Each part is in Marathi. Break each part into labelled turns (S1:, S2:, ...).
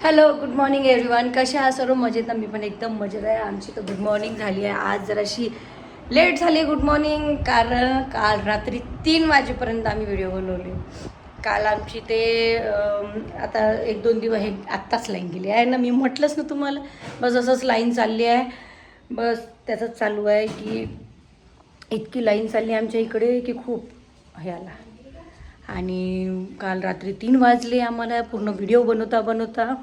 S1: हॅलो गुड मॉर्निंग एव्हरीवन कशा आहात? सर्व मजेत? ना मी पण एकदम मजेत आहे. आमची तर गुड मॉर्निंग झाली आहे. आज जराशी लेट झाली गुड मॉर्निंग कारण काल रात्री तीन वाजेपर्यंत आम्ही व्हिडिओ बनवले. काल आमची ते आता एक दोन दिवस हे आत्ताच लाईन गेली आहे. ना मी म्हटलंच ना तुम्हाला बस असंच लाईन चालली आहे. बस त्याचंच चालू आहे की इतकी लाईन चालली आमच्या इकडे की खूप हे आला. आणि काल रात्री तीन वाजले आम्हाला पूर्ण व्हिडिओ बनवता बनवता.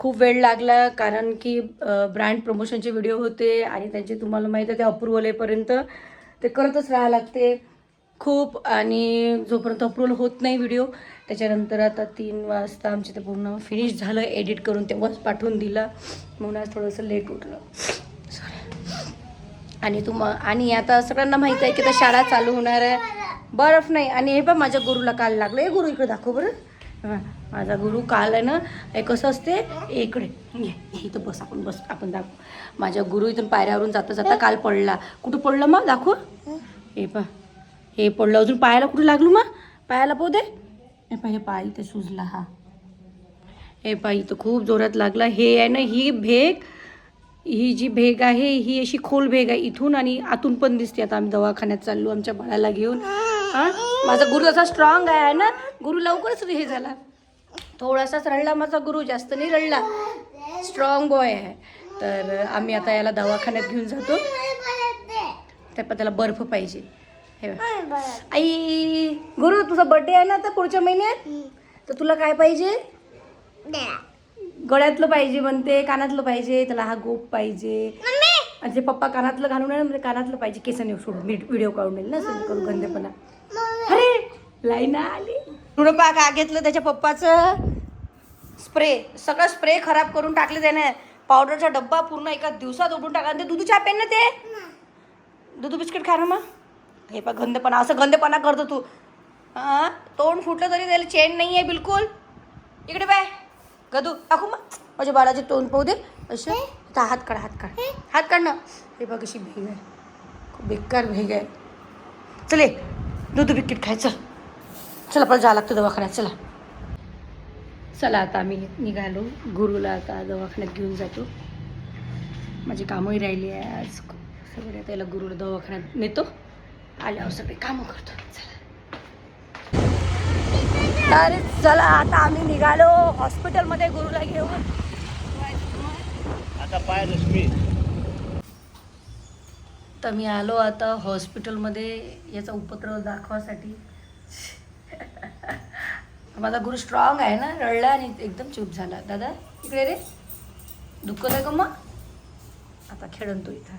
S1: खूप वेळ लागला कारण की ब्रँड प्रमोशनचे व्हिडिओ होते आणि त्यांचे तुम्हाला माहीत आहे ते अप्रुव्हल येईपर्यंत ते करतच राहावं लागते. खूप आणि जोपर्यंत अप्रुव्हल होत नाही व्हिडिओ त्याच्यानंतर आता तीन वाजता आमचे ते पूर्ण फिनिश झालं एडिट करून तेव्हाच पाठवून दिलं. म्हणून आज थोडंसं लेट उठलं. सॉरी आणि तुम आणि आता सगळ्यांना माहीत आहे की आता शाळा चालू होणार आहे. बर्फ नाही. आणि हे पण माझ्या गुरुला काल लागलं. हे गुरु इकडे दाखव बरं. हां माझा गुरु काल आहे ना हे कसं असते? हे इकडे. इथं बस आपण बस आपण दाखव. माझ्या गुरु इथून पायऱ्यावरून जाता जाता काल पडला. कुठं पडलं मग? दाखव. हे पा हे पडलं. अजून पायाला कुठं लागलो मग? पायाला पाहू दे. हे पा हे पाय इथे सुजला हा. हे पाय इथं खूप जोरात लागला. हे आहे ना ही भेग. ही जी भेग आहे ही अशी खोल भेग आहे. इथून आणि आतून पण दिसते. आता आम्ही दवाखान्यात चाललो आमच्या बाळाला घेऊन. हां? माझा गुरु असा स्ट्रॉंग आहे ना? गुरु लवकरच हे झाला. थोडासाच रडला माझा गुरु जास्त नाही रडला. स्ट्रॉंग बॉय आहे. तर आम्ही आता याला दवाखान्यात घेऊन जातो. त्या पण त्याला बर्फ पाहिजे. हे. आई गुरु तुझा बर्थडे आहे ना आता पुढच्या महिन्यात? तर तुला काय पाहिजे? गळ्यातलं पाहिजे म्हणते कानातलं पाहिजे त्याला हा गोप पाहिजे. आणि ते पप्पा कानातलं घालून आहे म्हणजे कानातलं पाहिजे केसाने सोडून. मी व्हिडिओ काढून येईल ना सगळं करू गंदेपणा अरे लाईना आली. म्हणून पा का घेतलं त्याच्या पप्पाचं? स्प्रे सगळं स्प्रे खराब करून टाकले त्याने. पावडरचा डब्बा पूर्ण एका दिवसात उडून टाका आणि ते दुधू पेन ना ते? दुधू बिस्किट खा ना मग. हे पा गंदपणा असं गंदेपणा करतो तू. हां? तोंड फुटलं तरी त्याला चेन नाही आहे बिलकुल. इकडे बाय गदू टाकू मग. माझ्या बाळाचे तोंड पाहू दे. असे आता हात काढ हात काढ. हात काढ ना. हे बघ अशी भेग आहे. खूप बेकार भेग आहे. चले दूध बिस्किट खायचं चला. पण जावं लागतं दवाखान्यात. चला. चला आता आम्ही निघालो. गुरुला आता दवाखान्यात घेऊन जातो. माझी कामंही राहिली आहे आज. सगळे आता याला गुरुला दवाखान्यात नेतो. आल्यावर सगळे कामं करतो. चला. अरे चला आता आम्ही निघालो. हॉस्पिटलमध्ये गुरुला घेऊन.
S2: आता पाय रश्मी.
S1: तर मी आलो आता हॉस्पिटलमध्ये याचा उपद्रव दाखवासाठी. माझा गुरु स्ट्रॉंग आहे ना? रडला आणि एकदम चूप झाला. दादा इकडे रे. दुखत आहे का मग? आता खेळून तो इथं.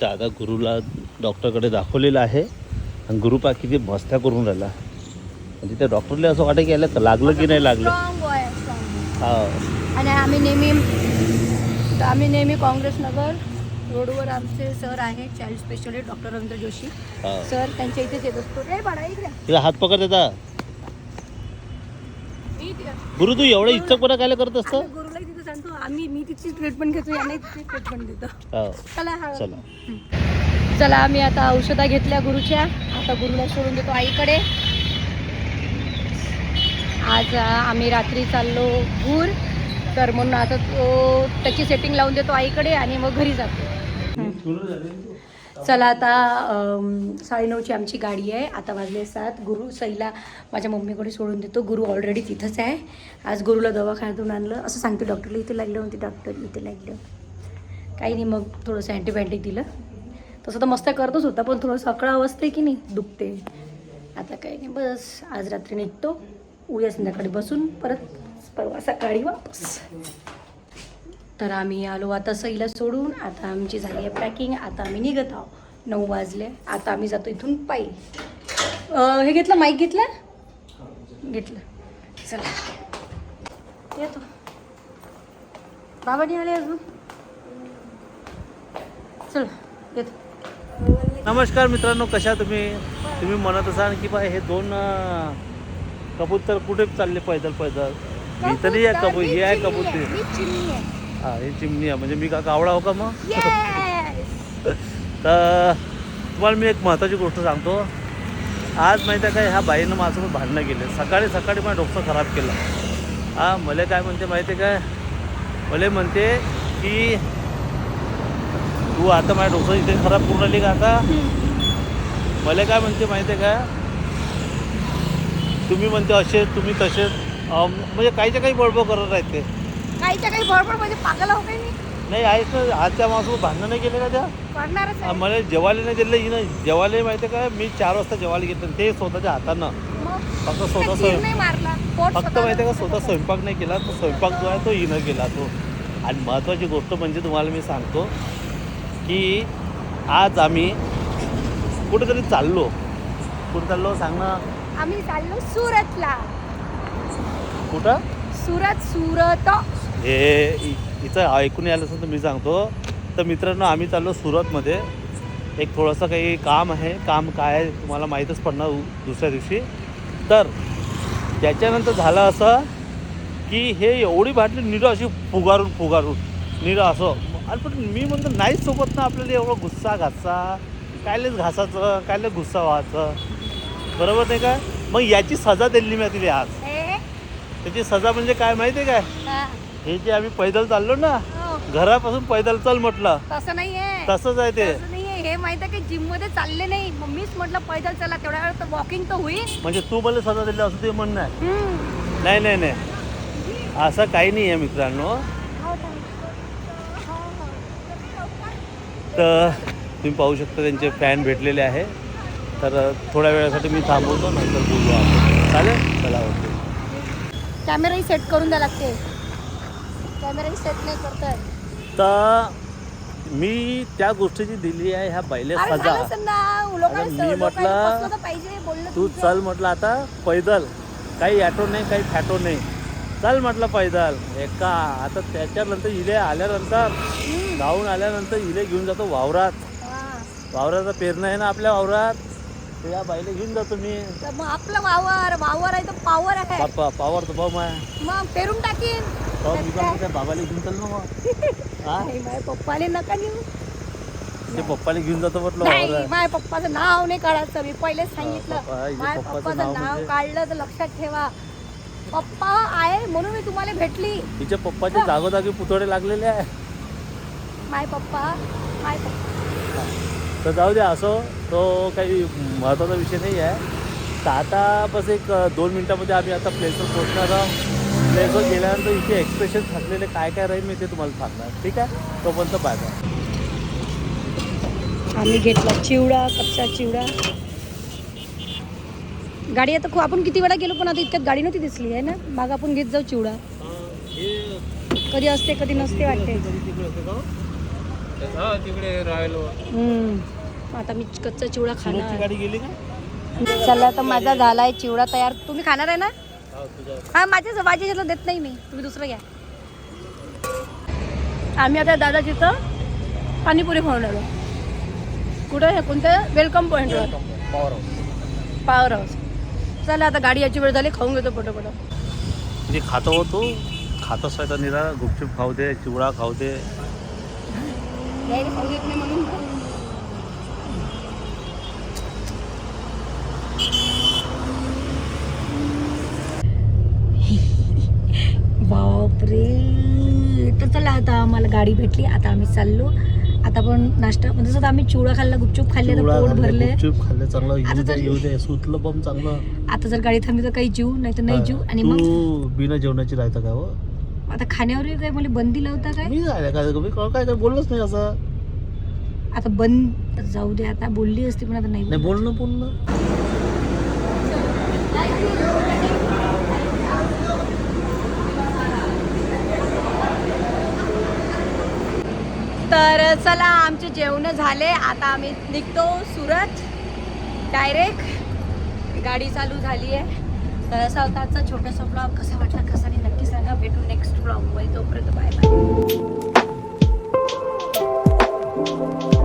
S2: तर आता गुरुला डॉक्टरकडे दाखवलेलं आहे. आणि गुरु पा किती बस्त्या करून राहिला. म्हणजे त्या डॉक्टरला असं वाटतं की याला लागलं की नाही लागलं.
S1: स्ट्रॉंग बॉय स्ट्रॉंग
S2: हा.
S1: आणि आम्ही नेहमी तर आम्ही नेहमी काँग्रेसनगर रोडवर आमचे सर आहे child specialist doctor Ravindra Joshi.
S2: हा.
S1: सर त्यांच्या इथेच येत असतो. रे बाळा इकडे.
S2: तिला हात पकड देता
S1: मी
S2: गुरु तू एवढं इच्छकपणा काय करत असतं?
S1: आम्ही तिथे सांगतो आम्ही मी तिची ट्रीटमेंट घेतो यांनाही तिची ट्रीटमेंट देतो.
S2: हा.
S1: चला हा.
S2: चला.
S1: चला आम्ही आता औषधा घेतल्या गुरुच्या. आता गुरुला सोडून देतो आईकडे. आज आम्ही रात्री चाललो भूर. तर म्हणून आता तो त्याची सेटिंग लावून देतो आईकडे आणि मग घरी जातो. चला आता साडेनऊची आमची गाडी आहे. आता वाजले सात. गुरु सईला माझ्या मम्मीकडे सोडून देतो. गुरु ऑलरेडी तिथंच आहे. आज गुरुला दवाखान्यातून आणलं. असं सांगते डॉक्टरला इथे लागलं म्हणते डॉक्टर इथे लागलं. काही नाही मग थोडंसं अँटीबायोटिक दिलं. तसं तर मस्त करतच होता पण थोडं सकाळ असते की नाही दुखते. आता काही नाही बस. आज रात्री निघतो. उद्या संध्याकाळी बसून परत परवा सकाळी वापस. तर आम्ही आलो आता सईला सोडून. आता आमची झाली आहे पॅकिंग आता आम्ही निघत आहोत. नऊ वाजले. आता आम्ही जातो इथून पायी. हे घेतलं? माईक घेतलं? घेतलं. चला. येतो. बाबा आले अजून? चला येतो.
S2: नमस्कार मित्रांनो कशा तुम्ही? तुम्ही म्हणत असाल की बा हे दोन कबूतर कुठे चालले पैदल पैदल? मी तर नाही आहे कबूतर हे आहे कबूतर. हा हे चिमणी आहे म्हणजे मी का कावळा हो का मग? तर तुम्हाला मी एक महत्त्वाची गोष्ट सांगतो. आज माहिती आहे का ह्या बाईनं माझ्यासोबत भांडणं केले. सकाळी सकाळी माझं डोकं खराब केलं. हा मला काय म्हणते माहिती आहे काय मला म्हणते की तू आता माझ्या डोकं इथे खराब करून राहिली का आता? मला काय म्हणते माहिती आहे का? तुम्ही म्हणते असे तुम्ही तसेच अं, म्हणजे काहीच्या काही बळबळ करत आहेत ते.
S1: काहीच्या काही बडबड म्हणजे पागल हो काही मी?
S2: नाही आहेच ना आज त्या माझ्यासोबत भांडणं नाही केले का त्या?
S1: करणारच
S2: आ,
S1: आहे
S2: मला जेवायला नाही दिलं हिनं जेवायला माहिती आहे का मी चार वाजता जेवायला घेतलं ते स्वतःच्या हातानं.
S1: मग?
S2: फक्त स्वतः
S1: तीर
S2: स्वयं
S1: नाही मारला पोट
S2: फक्त माहिती आहे का स्वतः
S1: स्वतः-
S2: स्वयंपाक नाही केला तो स्वयंपाक जो आहे तो हिनं केला तो. आणि महत्त्वाची गोष्ट म्हणजे तुम्हाला मी सांगतो की आज आम्ही कुठेतरी चाललो. कुठं चाललो सांग ना?
S1: आम्ही चाललो सुरतला.
S2: कुठं?
S1: सुरत सुरत.
S2: हे इथं ऐकून यायला असेल तर मी सांगतो. तर मित्रांनो आम्ही चाललो सुरतमध्ये. एक थोडंसं काही काम आहे. काम काय आहे तुम्हाला माहीतच पडणार दुसऱ्या दिवशी. तर त्याच्यानंतर झालं असं की हे एवढी बाटली निरं अशी फुगारून फुगारून. निरं असं. आणि पण मी म्हणतो नाहीच सोबत ना आपल्याला एवढा गुस्सा घासा कायलेच घासाचं कायले गुस्सा व्हायचं. बरोबर नाही का? मग याची सजा दिली मी तिला आज. त्याची सजा म्हणजे काय माहिती आहे काय?
S1: हा,
S2: हे जे आम्ही पैदल चाललो ना
S1: हो.
S2: घरापासून पैदल चल म्हटलं.
S1: तसं नाहीये.
S2: तसंच आहे ते.
S1: हे माहीत आहे की जिममध्ये चालले नाही. मग मीच म्हटलं पैदल चला तेवढ्या वेळ तर वॉकिंग तर होईल.
S2: म्हणजे तू मला सजा दिली असं ते म्हणणं आहे. नाही नाही नाही. असं काही नाही आहे मित्रांनो तर तुम्ही पाहू शकता त्यांचे फॅन भेटलेले आहे. तर थोड्या वेळासाठी मी थांबवतो नंतर बोलू आपण. चालेल? चला ओके.
S1: कॅमेराही सेट करून द्या लागते. कॅमेराही सेट नाही करताय
S2: तर मी त्या गोष्टीची दिली आहे ह्या बैले
S1: अरे
S2: सजा.
S1: झालं असेल ना, लोकांनी
S2: अरे मी म्हटलं,
S1: बसलं तर पाहिजे बोललं
S2: तू
S1: तुमचं.
S2: चल म्हटलं आता पैदल. काही ॲटो नाही काही फॅटो नाही. चल म्हटलं पैदल. एका आता त्याच्यानंतर इले आल्यानंतर
S1: हम्म.
S2: जाऊन आल्यानंतर इले घेऊन जातो वावरात.
S1: हा.
S2: वावराचा पेरणं आहे ना आपल्या वावरात? या बाईला घेऊन जातो मी
S1: तर मग आपलं वावर वावर आहे तर पावर आहे.
S2: बाप्पा पावर तर बम आहे.
S1: मग पेरून टाकीन.
S2: तो मी पण त्या बाबाला घेऊन मग. हा?
S1: नाही माझ्या पप्पाने नका नेऊ.
S2: ते पप्पाला घेऊन जातो म्हटलं
S1: नाही
S2: वावरात
S1: माझ्या पप्पाचं नाव नाही काढायचं. मी पहिलेच सांगितलं.
S2: पप्पा,
S1: माझ्या
S2: पप्पाचं
S1: पप्पाचं
S2: नाव
S1: नाव
S2: म्हणजे?
S1: काढलं तर लक्षात ठेवा. पप्पा आहे म्हणून मी तुम्हाला भेटली.
S2: तिच्या पप्पाचे जागोजागी पुतळे लागलेले आहे.
S1: माय पप्पा माय पप्पा.
S2: तर जाऊ दे असो तो काही महत्त्वाचा विषय नाही आहे. तर आता बस एक दोन मिनटामध्ये आम्ही आता प्लेसवर पोहोचणार आहोत. प्लेसवर गेल्यानंतर इथे एक्सप्रेशन थांबलेले काय काय राहील मी ते तुम्हाला सांगणार. ठीक आहे? तोपर्यंत बाय बाय
S1: आम्ही घेतला चिवडा कच्चा चिवडा. गाडी आता खूप आपण किती वेळा गेलो पण आता इतक्यात गाडी नव्हती दिसली आहे ना? माग आपण घेत जाऊ चिवडा. कधी असते कधी नसते वाटते.
S3: तिकडे राहिलो
S1: हम्म. आता मी कच्चा चिवडा खाणार.
S2: गाडी गेली का?
S1: चला तर माझा झालाय चिवडा तयार. तुम्ही खाणार आहे ना?
S2: हो,
S1: हा माझ्या माझ्या ह्याच्यातलं देत नाही मी. तुम्ही दुसरं घ्या. आम्ही आता दादा तिथं पाणीपुरी खाऊन आलो. कुठं आहे? कोणत्या वेलकम पॉईंटवर पॉवर हाऊस चला आता गाडी याची वेळ झाली. खाऊन घेतो पटोपट.
S2: म्हणजे खातो होतो खात असता निरा गुपचूप खाऊ दे चिवडा खाऊ दे.
S1: यायला खाऊ देत नाही म्हणून. बापरे. तर चला आता आम्हाला गाडी भेटली. आता आम्ही चाललो. आता पण नाश्ता म्हणजे जसं आम्ही चिवडा खाल्ला गुपचूप खाल्ले तर पोट भरले
S2: गुपचूप खाल्ले चांगलं
S1: आता
S2: येऊ दे
S1: तर-
S2: येऊ दे सुतलं बम चांगलं.
S1: आता जर गाडी थांबली तर काही जीव नाही तर नाही जीव आणि मग
S2: तू बिना जेवणाची राहता का हो?
S1: आता खाण्यावर काय मला बंदी लावता काय?
S2: मी काय काय मी काय काय बोललोच नाही असं.
S1: आता बंद जाऊ दे आता बोलली असती पण आता नाही
S2: नाही. बोलणं बोलणं
S1: तर चला आमचे जेवण झाले. आता आम्ही निघतो सुरत. डायरेक्ट गाडी चालू झाली आहे तर असा होता. आजचा छोटासा ब्लॉग कसा वाटला? कसा आणि नक्की सांगा. भेटू नेक्स्ट ब्लॉगमध्ये तोपर्यंत बाय बाय